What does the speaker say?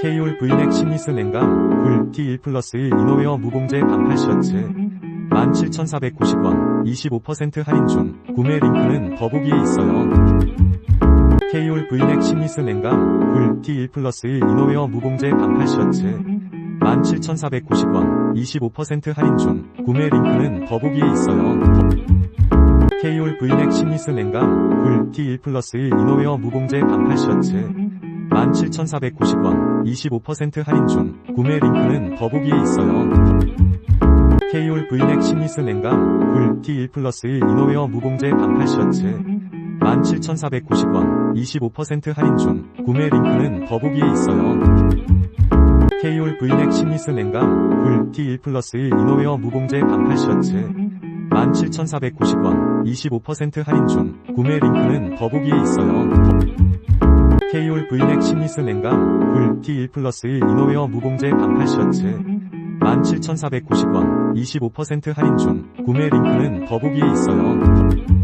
K올 V넥 심리스 냉감 굴 T1 플러스 1 이너웨어 무공제 반팔 셔츠 17,490원 25% 할인 중 구매 링크는 더보기에 있어요. K올 V넥 심리스 냉감 굴 T1 플러스 1 이너웨어 무공제 반팔 셔츠 17,490원 25% 할인 중 구매 링크는 더보기에 있어요. K올 V넥 심리스 냉감 굴 T1 플러스 1 이너웨어 무공제 반팔 셔츠 17,490원 25% 할인 중 구매 링크는 더보기에 있어요. K올 V넥 심리스 냉감 굴 T1 플러스 1 이너웨어 무공제 반팔 셔츠 17,490원 25% 할인 중 구매 링크는 더보기에 있어요. K올 V넥 심리스 냉감 굴 T1 플러스 1 이너웨어 무공제 반팔 셔츠 17,490원 25% 할인 중 구매 링크는 더보기에 있어요. K올 V넥 심리스 냉감 굴 T1 플러스 1 이너웨어 무공제 반팔 셔츠 17,490원 25% 할인 중 구매 링크는 더보기에 있어요.